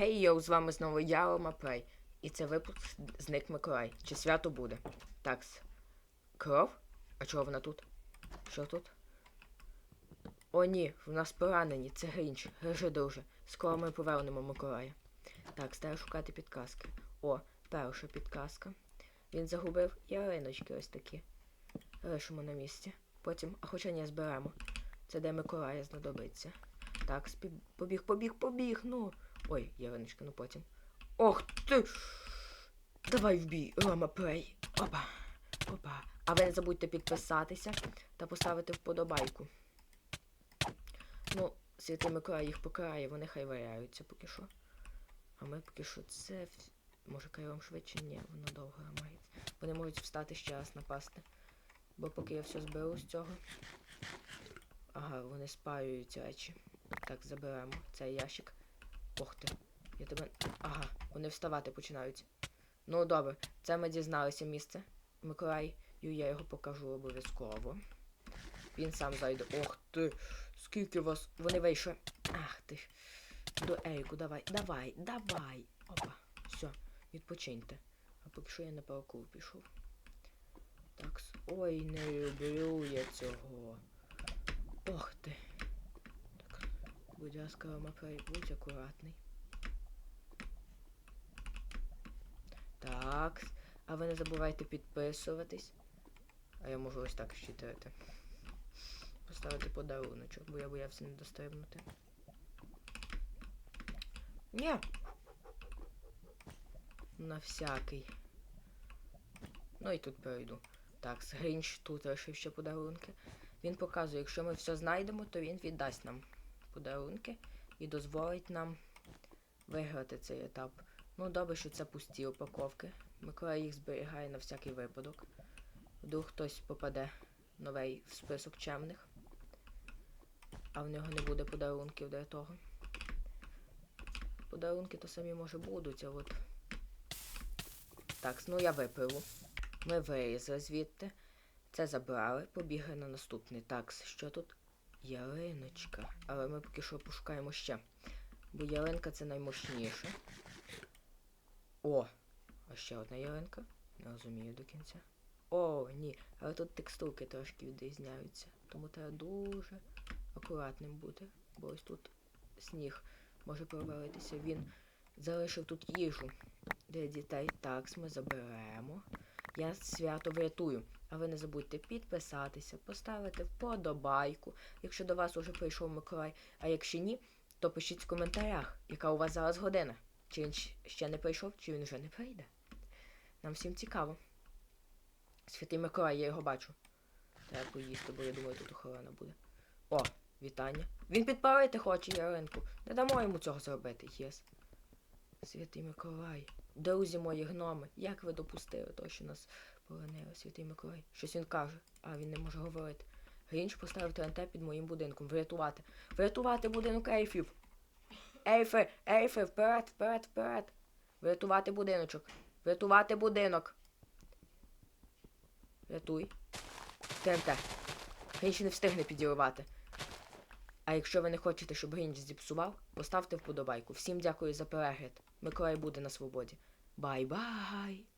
Хей йоу, з вами знову я, Рома Прей. І це випуск Зник Миколай. Чи свято буде? Такс. Кров? А чого вона тут? Що тут? О, ні, в нас поранені, це Грінч. Грижи, друже. Скоро ми повернемо Миколая. Так, треба шукати підказки. О, перша підказка. Він загубив яриночки ось такі. Лишимо на місці. Потім, а хоча ні, зберемо. Це де Миколая знадобиться. Так, побіг, побіг, побіг, ну. Ой, Яриночка, ну потім. Ох ти! Давай в бій, Рома Плей. Опа. Опа. А ви не забудьте підписатися та поставити вподобайку. Ну, Святий Миколай їх покарає, вони хай валяються поки що. А ми поки що це. Може кайлом швидше? Ні, воно довго ламається. Вони можуть встати ще раз напасти. Бо поки я все зберу з цього. Ага, вони спаюють речі. Так, заберемо цей ящик. Ох ти. Я тебе. Ага, вони вставати починають. Ну добре, це ми дізналися місце. Миколай, я його покажу обов'язково. Він сам зайде. Ох ти! Скільки вас. Вони вийшли. Ах ти. До Ейку, давай, давай, давай. Опа. Все, відпочиньте. А поки що я на паркур пішов. Так. Ой, не люблю я цього. Ох ти. Так. Будь ласка, будь акуратний. Так. А ви не забувайте підписуватись. А я можу ось так щитати. Поставити подаруночок, бо я боявся не дострибнути. Ні. На всякий. Ну і тут перейду. Так, Грінч тут лишив ще подарунки. Він показує, якщо ми все знайдемо, то він віддасть нам подарунки і дозволить нам виграти цей етап. Ну, добре, що це пусті упаковки. Миколай їх зберігає на всякий випадок. Вдруг хтось попаде новий в список чемних. А в нього не буде подарунків для того. Подарунки то самі може будуть, а от. Так, ну я випиву. Ми вирізали звідти. Це забрали, побігли на наступний. Так, що тут? Ялиночка. Але ми поки що пошукаємо ще. Бо ялинка це наймощніше. О! А ще одна ялинка. Не розумію до кінця. О, ні. Але тут текстурки трошки відрізняються. Тому треба дуже акуратним бути. Бо ось тут сніг може провалитися. Він залишив тут їжу для дітей. Так, ми заберемо. Я свято врятую. А ви не забудьте підписатися, поставити вподобайку, якщо до вас уже прийшов Миколай. А якщо ні, то пишіть в коментарях, яка у вас зараз година. Чи він ще не прийшов, чи він вже не прийде. Нам всім цікаво. Святий Миколай, я його бачу. Треба поїсти, бо я думаю, тут охорона буде. О, вітання. Він підпалити хоче Яринку. Не дамо йому цього зробити, єс. Святий Миколай. Друзі мої гноми, як ви допустили то, що нас полонили, Святий Миколай? Щось він каже, а він не може говорити. Грінч поставив ТНТ під моїм будинком. Врятувати. Врятувати будинок ейфів. Ейфи, ейфи, вперед, вперед, вперед. Врятувати будиночок. Врятувати будинок. Рятуй. ТНТ. Грінч не встигне підірвати. А якщо ви не хочете, щоб Грінч зіпсував, поставте вподобайку. Всім дякую за перегляд. Миколай буде на свободі. Бай-бай!